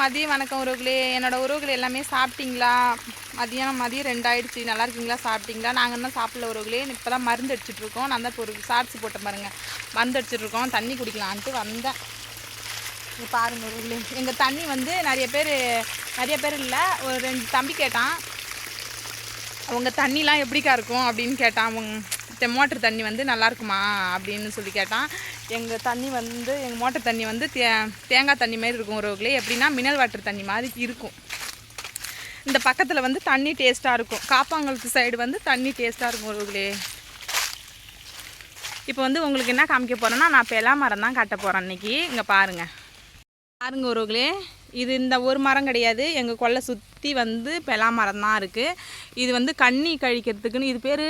மதியம் வணக்கம் உறவுகளே. என்னோட உறவுகள் எல்லாமே சாப்பிட்டீங்களா? மதியம் மதியம் ரெண்டாயிடுச்சு. நல்லா இருக்கீங்களா? சாப்பிட்டீங்களா? நாங்கள் இன்னும் சாப்பிடல உறவுகளே. இப்போ தான் மருந்து அடிச்சிட்டு இருக்கோம். நான் தான் இப்போ ஒரு ஷார்ட்ஸ் போட்டேன் பாருங்க. மருந்து அடிச்சிட்ருக்கோம் தண்ணி குடிக்கலான்ட்டு வந்தேன். பாருங்கள் உறவுகளே. எங்கள் தண்ணி வந்து நிறைய பேர் நிறைய பேர் இல்லை. ஒரு ரெண்டு தம்பி கேட்டான். அவங்க தண்ணிலாம் எப்படிக்கா இருக்கும்? அப்படின்னு கேட்டான். அவங்க மோட்டர் தண்ணி வந்து நல்லாயிருக்குமா அப்படின்னு சொல்லி கேட்டான். எங்கள் தண்ணி வந்து எங்கள் மோட்டர் தண்ணி வந்து தே தேங்காய் தண்ணி மாதிரி இருக்கும் உறவுகளே எப்படின்னா மினல் வாட்டர் தண்ணி மாதிரி இருக்கும். இந்த பக்கத்தில் வந்து தண்ணி டேஸ்ட்டாக இருக்கும். காப்பாங்குளத்து சைடு வந்து தண்ணி டேஸ்ட்டாக இருக்கும் உறவுகளே இப்போ வந்து உங்களுக்கு என்ன காமிக்க போகிறேன்னா நான் பெலா மரம் தான் காட்ட போகிறேன் இன்றைக்கி இங்கே பாருங்கள் பாருங்க உறவுகளே இது இந்த ஒரு மரம் கிடையாது. எங்கள் கொல்லை சுற்றி வந்து பெலா மரம் தான் இருக்குது இது வந்து கண்ணி கழிக்கிறதுக்குன்னு இது பேர்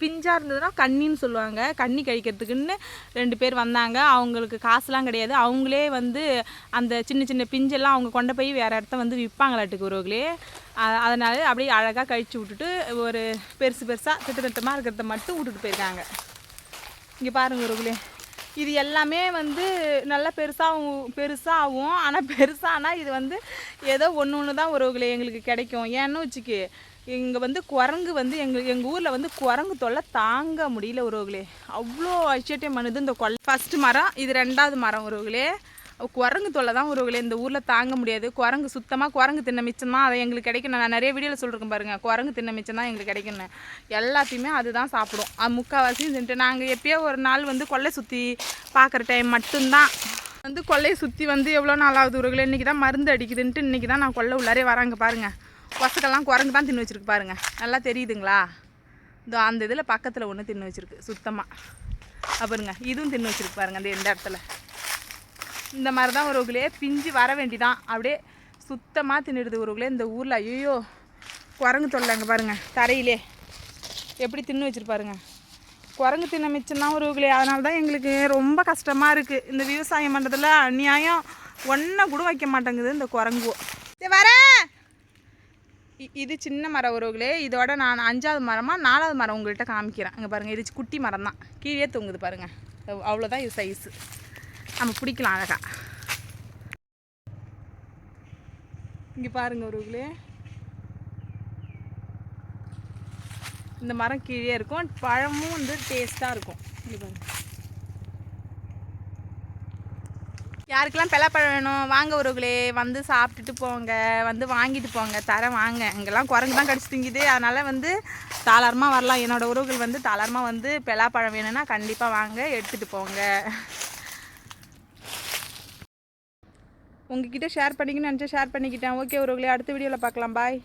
பிஞ்சாக இருந்ததுன்னா கண்ணின்னு சொல்லுவாங்க. கண்ணி கழிக்கிறதுக்குன்னு ரெண்டு பேர் வந்தாங்க. அவங்களுக்கு காசுலாம் கிடையாது. அவங்களே வந்து அந்த சின்ன சின்ன பிஞ்செல்லாம் அவங்க கொண்டு போய் வேறு இடத்த வந்து விற்பாங்களாட்டுக்கு உறவுகளே. அ- அதனால அப்படியே அழகாக கழித்து விட்டுட்டு ஒரு பெருசு பெருசாக திட்டத்திட்டமாக இருக்கிறத மட்டும் விட்டுட்டு போயிருக்காங்க. இங்கே பாருங்கள் உறவுகளே. இது எல்லாமே வந்து நல்லா பெருசாகவும் பெருசாகும் ஆனால் பெருசானால் இது வந்து ஏதோ ஒன்று ஒன்று தான் உறவுகளை எங்களுக்கு கிடைக்கும். ஏன்னு வச்சுக்கு இங்கே வந்து குரங்கு வந்து எங்கள் எங்கள் ஊரில் வந்து குரங்கு தொல்லை தாங்க முடியல உறவுகளே. அவ்வளோ ஐச்சேட்டியம் பண்ணுது இந்த கொல் ஃபஸ்ட்டு மரம் இது ரெண்டாவது மரம் உறவுகளே. குரங்கு தொல்லை தான் உறவுகளே இந்த ஊரில் தாங்க முடியாது. குரங்கு சுத்தமாக குரங்கு தின்ன மிச்சம் தான் அதை எங்களுக்கு கிடைக்கும் நான் நிறைய வீடியோவில் சொல்லியிருக்கேன் பாருங்கள் குரங்கு தின்ன மிச்சம் தான் எங்களுக்கு கிடைக்கும்னு எல்லாத்தையுமே அதுதான் சாப்பிடும். அது முக்கால்வாசியும் சென்று நாங்கள் எப்பயோ ஒரு நாள் வந்து கொல்லை சுற்றி பார்க்குற டைம் மட்டும்தான். வந்து கொல்லையை சுற்றி வந்து எவ்வளோ நாள் ஆகுது உறவுகளே இன்றைக்கி தான் மருந்து அடிக்குதுன்ட்டு இன்றைக்கி தான் நான் கொல்லை உள்ளாரே வராங்க பாருங்கள் கொசக்கெல்லாம் குரங்கு தான் தின்னு வச்சுருக்கு பாருங்கள் நல்லா தெரியுதுங்களா? இதோ அந்த இதில் பக்கத்தில் ஒன்று தின்னு வச்சுருக்கு. சுத்தமாக பாருங்க இதுவும் தின்னு வச்சுருக்கு பாருங்கள் அந்த எந்த இடத்துல. இந்த மாதிரி தான் உறவுகளே பிஞ்சு வர வேண்டிதான். அப்படியே சுத்தமாக தின்னுடுது உறவுகளே இந்த ஊரில். ஐயோ குரங்கு தொல்லைங்க பாருங்கள் தரையிலே. எப்படி தின்னு வச்சிருப்பாருங்க. குரங்கு தின்ன மிச்சம் தான் உறவுகளே அதனால தான் எங்களுக்கு ரொம்ப கஷ்டமாக இருக்குது இந்த விவசாயம் பண்ணுறதுல அநியாயம் ஒன்றை கூட வைக்க மாட்டேங்குது இந்த குரங்கு. வர! இ- இது சின்ன மரம் உறவுகளே இதோட நான் அஞ்சாவது மரமாக நாலாவது மரம் உங்கள்கிட்ட காமிக்கிறேன். இங்கே பாருங்கள் இது குட்டி மரம் தான் கீழே தொங்குது பாருங்கள் அவ்வளோதான் இது சைஸு நம்ம பிடிக்கலாம் அழகா. இங்கே பாருங்க உருவுகளே இந்த மரம் கீழே இருக்கும். பழமும் வந்து டேஸ்ட்டாக இருக்கும். இங்கே பாருங்க. யாருக்கெல்லாம் பலாப்பழம் வேணும் வாங்க உறவுகளே வந்து சாப்பிட்டுட்டு போங்க. வந்து வாங்கிட்டு போங்க. தரேன் வாங்க. இங்கெல்லாம் குரங்கு தான் கடிச்சு திங்குது. அதனால் வந்து தாளாரமாக வரலாம். என்னோடய உறவுகள் வந்து தாளாரமாக வந்து பலாப்பழம் வேணும்னா கண்டிப்பாக வாங்க. எடுத்துகிட்டு போங்க. உங்ககிட்ட ஷேர் பண்ணிக்கணும்னு நினச்சா ஷேர் பண்ணிக்கிட்டேன். ஓகே உறவுகளே அடுத்த வீடியோவில் பார்க்கலாம். பாய்